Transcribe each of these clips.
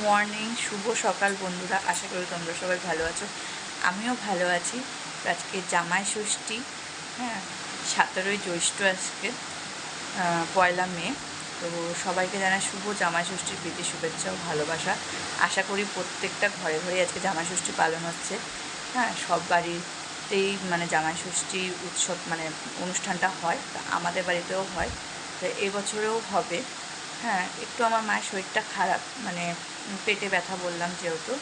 Morning শুভ সকাল বন্ধুরা, আশা করি তোমরা সবাই ভালো আছো। আমিও ভালো আছি। আজকে জামাই ষষ্ঠী হ্যাঁ সতেরোই জ্যৈষ্ঠ আজকে পয়লা মে। তো সবাইকে জানাই শুভ জামাই ষষ্ঠীর প্রীতি, শুভেচ্ছা ও ভালোবাসা। আশা করি প্রত্যেকটা ঘরে ঘরে আজকে জামাই ষষ্ঠী পালন হচ্ছে। হ্যাঁ সব বাড়িতেই মানে জামাই ষষ্ঠী উৎসব মানে অনুষ্ঠানটা হয় আমাদের বাড়িতেও হয়। তো এবছরেও হবে। হ্যাঁ একটু আমার মায়ের শরীরটা খারাপ মানে পেটে ব্যথা বললাম যেহেতু,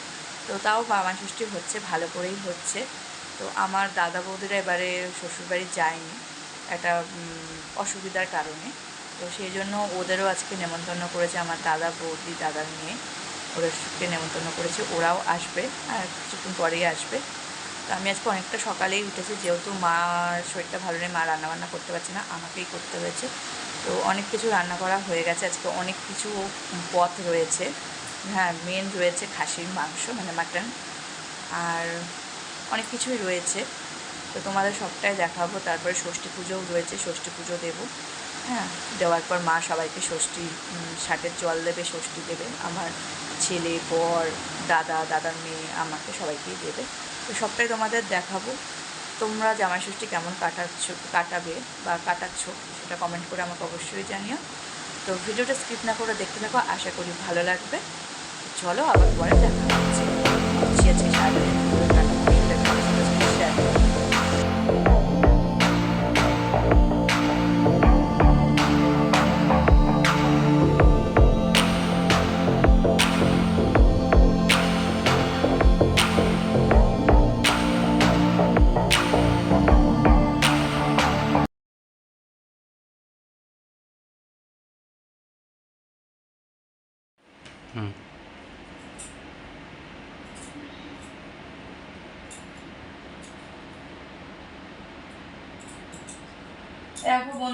তো তাও বাবা ষষ্ঠী হচ্ছে, ভালো করেই হচ্ছে। তো আমার দাদা বৌদিরা এবারে শ্বশুরবাড়ি যায়নি, একটা অসুবিধার কারণে। তো সেই জন্য ওদেরও আজকে নেমন্তন্ন করেছে আমার দাদা বৌদি, দাদার মেয়ে ওদেরকে নেমন্তন্ন করেছে, ওরাও আসবে, আর কিছুক্ষণ পরেই আসবে। তো আমি আজকে অনেকটা সকালেই উঠেছি, যেহেতু মার শরীরটা ভালো নেই, মা রান্নাবান্না করতে পারছে না, আমাকেই করতে হয়েছে। তো অনেক কিছু রান্না করা হয়ে গেছে। আজকে অনেক কিছু পথ রয়েছে। হ্যাঁ মেন রয়েছে খাসির মাংস মানে মাটন আর অনেক কিছুই রয়েছে। তো তোমাদের সবটাই দেখাবো। তারপরে ষষ্ঠী পুজোও রয়েছে, ষষ্ঠী পুজো দেবো। হ্যাঁ দেওয়ার পর মা সবাইকে ষষ্ঠী ষাটের জল দেবে, ষষ্ঠী দেবে। আমার ছেলে, বর, দাদা, দাদার মেয়ে আমাকে সবাইকেই দেবে। তো সবটাই তোমাদের দেখাবো। তোমরা জামাই ষষ্ঠী কেমন কাটাচ্ছ, কাটাবে বা কাটাচ্ছ? সেটা কমেন্ট করে আমাকে অবশ্যই জানিও। তো ভিডিওটা স্কিপ না করে দেখতে থাকো, আশা করি ভালো লাগবে। চলো আবার পরে দেখা হচ্ছে।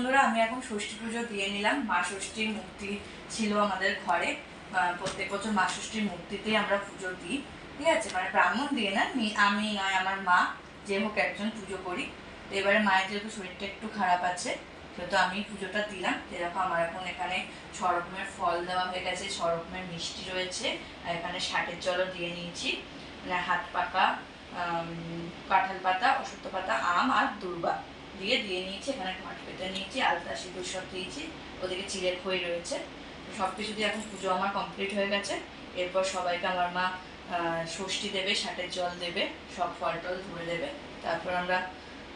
বন্ধুরা, আমি এখন ষষ্ঠী পুজো দিয়ে নিলাম। মা ষষ্ঠীর মূর্তি ছিল আমাদের ঘরে। প্রত্যেক বছর মা ষষ্ঠীর মূর্তিতেই আমরা পুজো দিই। ঠিক আছে? মানে ব্রাহ্মণ দিয়ে না আমি নয় আমার মা যে হোক একজন পুজো করি। এবারে মায়ের যেহেতু শরীরটা একটু খারাপ আছে, সেহেতু আমি পুজোটা দিলাম। যেরকম আমার এখন এখানে ছ রকমের ফল দেওয়া হয়ে গেছে ছ রকমের মিষ্টি রয়েছে, আর এখানে ষাটের জলও দিয়ে নিয়েছি। মানে হাত পাকা কাঁঠাল পাতা অসত্য পাতা, আম আর দুর্বা। দিয়ে দিয়ে নিয়েছি, এখানে মাঠ পেতে নিয়েছি আলতা সিঁদুর সব দিয়েছি, ওদিকে চিলের খই রয়েছে। সব কিছু দিয়ে এখন পুজো আমার কমপ্লিট হয়ে গেছে। এরপর সবাইকে আমার মা ষষ্ঠী দেবে ষাটের জল দেবে, সব ফল টল ধরে দেবে। তারপর আমরা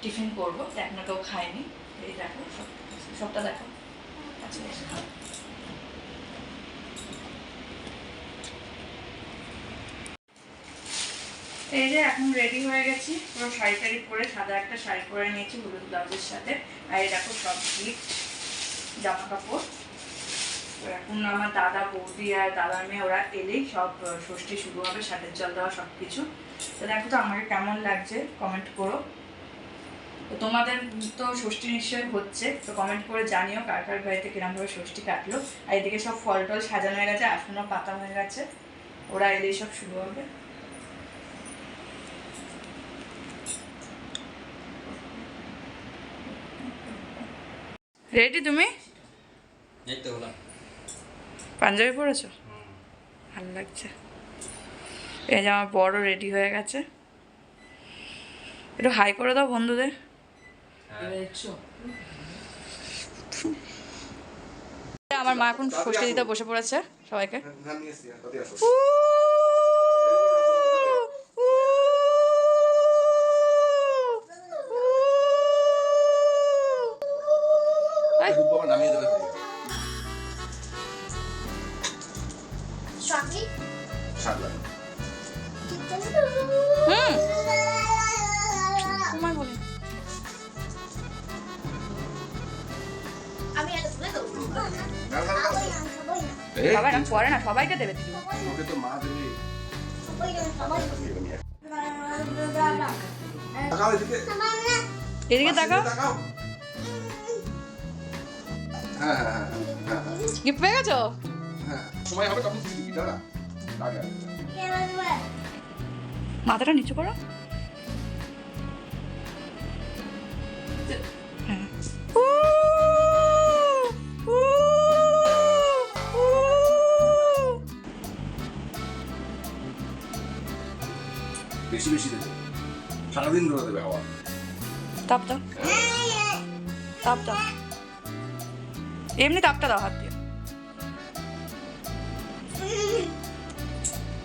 টিফিন করব। এখনও কেউ খায়নি। এই দেখো, সব সবটা দেখো। আচ্ছা এসে খাও। এই যে এখন রেডি হয়ে গেছি। পুরো শাড়ি টাড়ি পরে সাদা একটা শাড়ি পরে নিয়েছি হলুদ ব্লাউজের সাথে। আর এই দেখো সব গিফট জামা কাপড়। এখন আমার দাদা, বৌদি আর দাদার মেয়ে, ওরা এলেই সব ষষ্ঠী শুরু হবে ষাটের জল দেওয়া সব কিছু তো দেখো তো আমাকে কেমন লাগছে কমেন্ট করো। তো তোমাদের তো ষষ্ঠী নিশ্চয়ই হচ্ছে, তো কমেন্ট করে জানিও কার কার বাড়িতে কিরমভাবে ষষ্ঠী কাটলো। আর এদিকে সব ফল টল সাজানো হয়ে গেছে আসনও পাতা হয়ে গেছে। ওরা এলেই সব শুরু হবে। রেডি তুমি? পাঞ্জাবি পরেছো? ভালো লাগছে। এই যে আমার বড় রেডি হয়ে গেছে। একটু হাই করে দাও বন্ধুদের। আমার মা এখন ষষ্ঠী দিতে বসে পড়েছে সবাইকে। না পরে না সবাইকে দেবে দিদি এদিকে। তাকাও। হ্যাঁ হ্যাঁ হ্যাঁ হ্যাঁ গিফট পেয়ে গেছো? সময় হবে তখন। মাথাটা নিচু করো। বেশি বেশি দেবে। সারাদিন ধরে দেবে হাওয়া। তাপ দাও। তাপ দাও। এমনি তাপটা দাও হাত দিয়ে।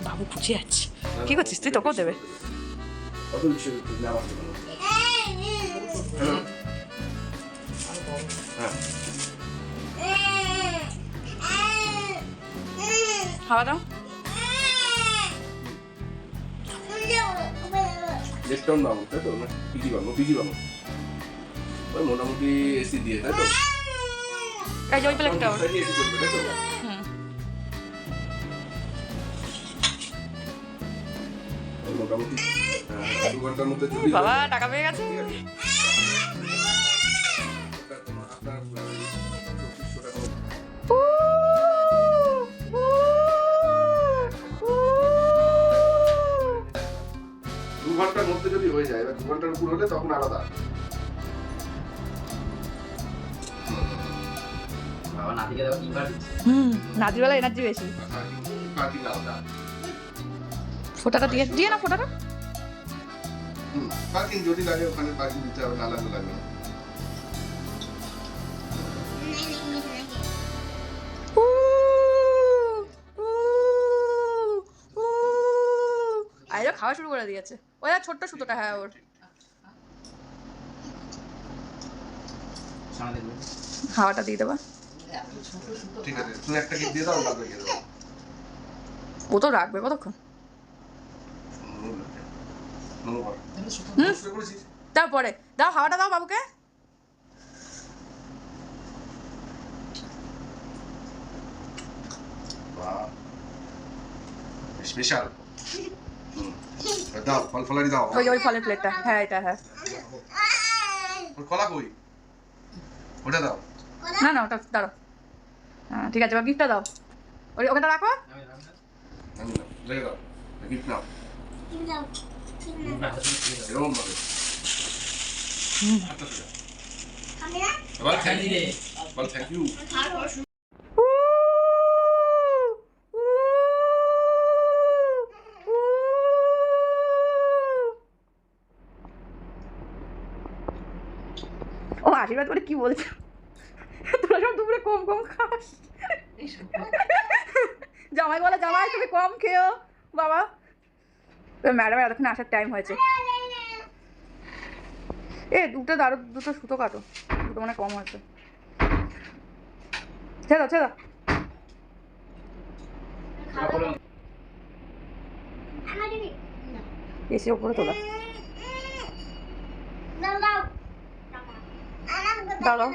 বাবু খুঁজে যাচ্ছে। কি করছিস? তুই তোকেও দেবে। জন্য? হ্যাঁ। খাওয়া দাও। লেপটপ নাও তাই তো না পিজি বাবু পিজি বাবু ওই মোটামুটি এসি দিয়ে তাই তো? এই ওই প্লেটটা এসি চলবে তাই তো? মোটামুটি দু ঘণ্টার মধ্যে বাবা টাকা পেয়ে গেছে। যায়। এবার দু ঘণ্টার উপর হলে তখন আলাদা। এনার্জি বেশি। ফোটাটা দিয়ে দিয়ে না ফোটাটা? পার্কিং যদি লাগে ওখানে পার্কিং দিতে হবে না আলাদা লাগবে খাওয়া শুরু করে দিয়েছে। ওই আর ছোট্ট সুতোটা হ্যাঁ ওর। হাওয়াটা দিয়ে দেবা। ঠিক আছে তুমি একটা গিফট দিয়ে দাও বাদ বাকি দেবো। ও তো রাখবে কতক্ষণ? তারপরে দাও হাওয়াটা দাও বাবুকে। স্পেশাল দাও ফল ফলারি দাও। ওই ওই ফলের প্লেটটা হ্যাঁ এটা হ্যাঁ। ওর কলা কই? ওটা দাও। না না ওটা দাঁড়ো হ্যাঁ ঠিক আছে এবার গিফটটা দাও। ওই ওখানটা রাখো। আমি না লেগে দাও। গিফট নাও। এরকম ভাবে। আচ্ছা, আচ্ছা। বল থ্যাংক ইউ বল থ্যাংক ইউ ও আশীর্বাদ করে কি বলছো। তোরা সব দুপুরে কম কম খাস। জামাই বলে জামাই তুমি কম খেও বাবা। ম্যাডাম এতক্ষণ আসার টাইম হয়েছে। এ দুটো দাঁড়ো দুটো সুতো কাটো। দুটো মানে কম হয়েছে। ছেড়ে দাও ছেড়ে এসে ওপরে তোলা। দাও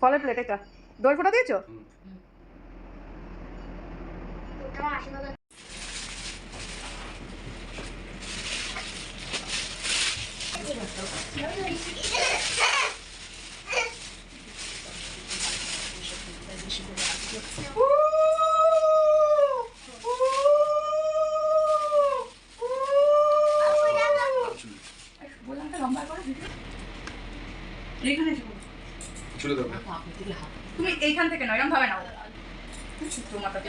ফলের প্লেট এটা দই ফোটা দিয়েছ? এইখানে এসে বলো। চলে দাও তুমি এইখান থেকে নয় এরকম ভাবে নাও তোমারটাকে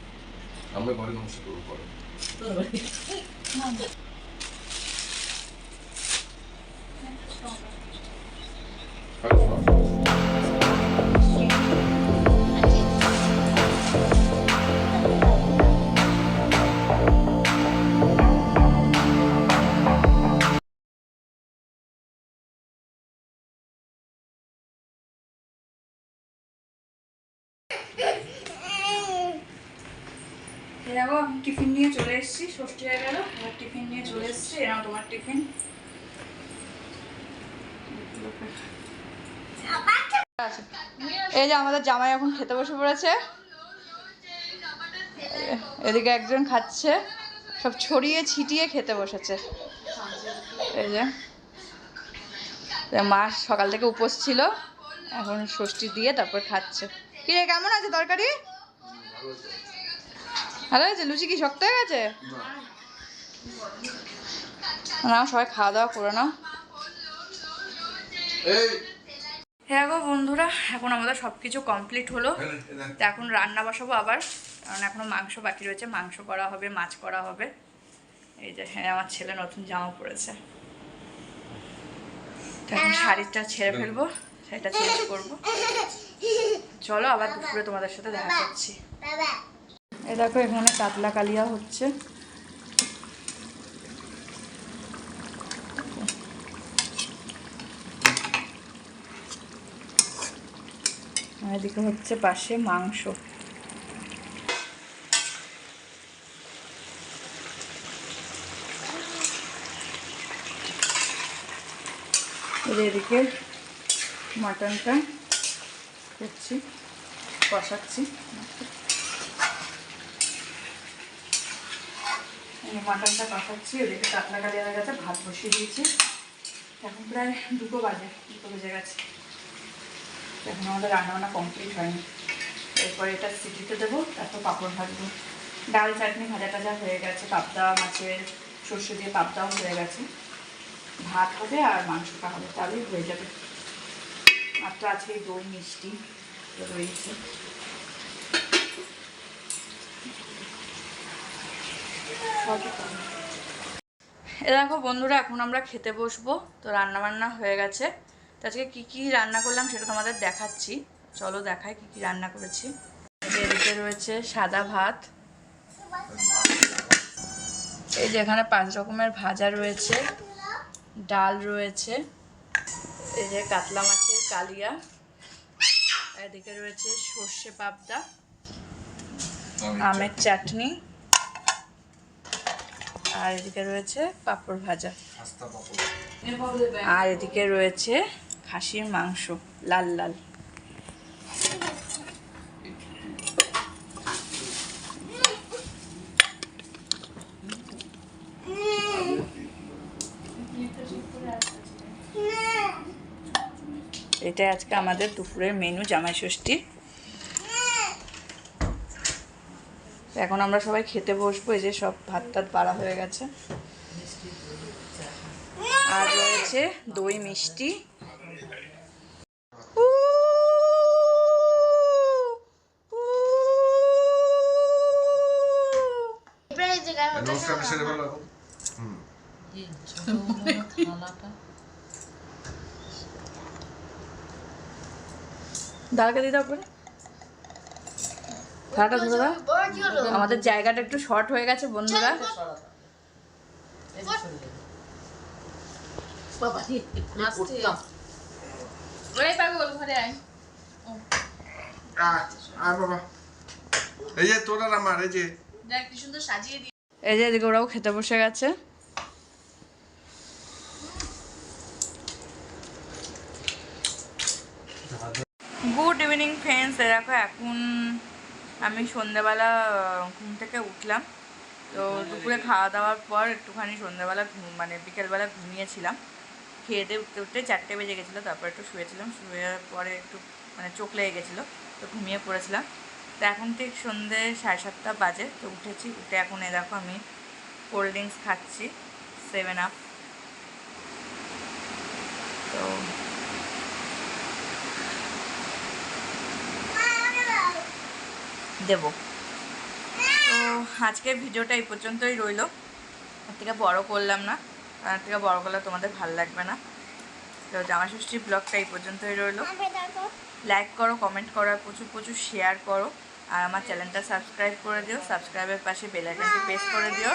あんまりバレるのちょとる。দেখো টিফিন নিয়ে চলে এসেছি, ষষ্ঠী হয়ে গেল, এবার টিফিন নিয়ে চলে এসেছি এরকম তোমার টিফিন। এই যে আমাদের জামাই এখন খেতে বসে পড়েছে। এদিকে একজন খাচ্ছে, সব ছড়িয়ে ছিটিয়ে খেতে বসেছে। এই যে। মা সকাল থেকে উপোস ছিল, এখন ষষ্ঠী দিয়ে তারপর খাচ্ছে। কি রে কেমন আছে তরকারি? ভালো হয়েছে? লুচি কি শক্ত হয়ে গেছে? না সবাই খাওয়া দাওয়া করে নাও। এই। হ্যাঁ গো বন্ধুরা এখন আমাদের সব কিছু কমপ্লিট হলো তো এখন রান্না বসাবো আবার কারণ এখনও মাংস বাকি রয়েছে। মাংস করা হবে মাছ করা হবে। এই যে হ্যাঁ আমার ছেলে নতুন জামা পড়েছে তো এখন শাড়িটা ছেড়ে ফেলব শাড়িটা চেঞ্জ করব। চলো আবার দুপুরে তোমাদের সাথে দেখা করছি। এই দেখো এখানে কাতলা কালিয়া হচ্ছে। এদিকে হচ্ছে পাশে মাংস। এদিকে মাটনটা করছি কষাচ্ছি। মাটনটা কষাচ্ছি ওদেরকে কাতলা কালি হয়ে গেছে, ভাত বসিয়ে দিয়েছি। এখন প্রায় দুটো বাজে, দুটো বেজে গেছে। এখন আমাদের রান্নাবান্না কমপ্লিট হয়নি। এরপরে এটা সিটিতে দেবো, তারপর পাঁপড় ভাজবো। ডাল চাটনি ভাজা টাজা হয়ে গেছে, পাবদা, মাছের সর্ষে দিয়ে পাবদাও হয়ে গেছে। ভাত হবে আর মাংসটা হবে, তাহলেই হয়ে যাবে। আর তো আছে দই মিষ্টি রয়েছে। এ দেখো বন্ধুরা, এখন আমরা খেতে বসবো। তো রান্না বান্না হয়ে গেছে। তো আজকে কী কী রান্না করলাম সেটা তোমাদের দেখাচ্ছি। চলো দেখাই কী কী রান্না করেছি। এদিকে রয়েছে সাদা ভাত। এই যে এখানে পাঁচ রকমের ভাজা রয়েছে। ডাল রয়েছে। এই যে কাতলা মাছের কালিয়া। এদিকে রয়েছে সর্ষে পাবদা। আমের চাটনি। আর এদিকে রয়েছে পাঁপড় ভাজা। আর এদিকে রয়েছে খাসির মাংস লাল লাল। এটাই আজকে আমাদের দুপুরের মেনু জামাই ষষ্ঠী তো এখন আমরা সবাই খেতে বসবো এই যে সব ভাত টাত বাড়া হয়ে গেছে। আর রয়েছে দই মিষ্টি। উ, উ। এবারে যে গায়ে হতে নমস্কার সেরে ফেলো এখন দাঁড়াকে দিতে হবে ধরে দাও। আমাদের জায়গাটা একটু শর্ট হয়ে গেছে বন্ধুরা। এই যে তোরা আমার এই যে। সুন্দর সাজিয়ে দিয়ে এই যে এদিকে ওরাও খেতে বসে গেছে। গুড ইভিনিং ফ্রেন্ডস দেখো এখন আমি সন্ধ্যেবেলা ঘুম থেকে উঠলাম। তো দুপুরে খাওয়া দাওয়ার পর একটুখানি সন্ধেবেলা ঘুম মানে বিকেলবেলা ঘুমিয়েছিলাম। খেয়ে দিয়ে উঠতে উঠতে চারটে বেজে গেছিল, তারপর একটু শুয়েছিলাম। শুয়ে পরে একটু মানে চোখ লেগে গেছিল, তো ঘুমিয়ে পড়েছিলাম। তো এখন ঠিক সন্ধে সাড়ে সাতটা বাজে, তো উঠেছি। উঠে এখন এ দেখো আমি কোল্ড ড্রিঙ্কস খাচ্ছি, সেভেন আপ। তো দেবো। তো আজকের ভিডিওটা এই পর্যন্তই রইল। এর থেকে বড়ো করলাম না আর থেকে বড়ো করলে তোমাদের ভালো লাগবে না। তো জামা ষষ্ঠীর ব্লগটা এই পর্যন্তই রইল। লাইক করো কমেন্ট করো প্রচুর প্রচুর শেয়ার করো। আর আমার চ্যানেলটা সাবস্ক্রাইব করে দিও সাবস্ক্রাইবের পাশে বেল আইকনটি প্রেস করে দিও।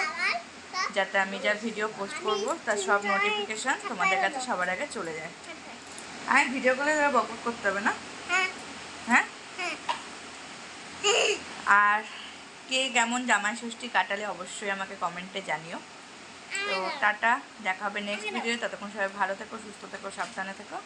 যাতে আমি যা ভিডিও পোস্ট করব তার সব নোটিফিকেশান তোমাদের কাছে সবার আগে চলে যায়। আর ভিডিও করে বক বক করতে হবে না হ্যাঁ আর কে কেমন জামাই ষষ্ঠী কাটালে অবশ্যই আমাকে কমেন্টে জানিও। তো টাটা দেখা হবে নেক্সট ভিডিও ততক্ষণ সবাই ভালো থেকো সুস্থ থেকো সাবধানে থেকো।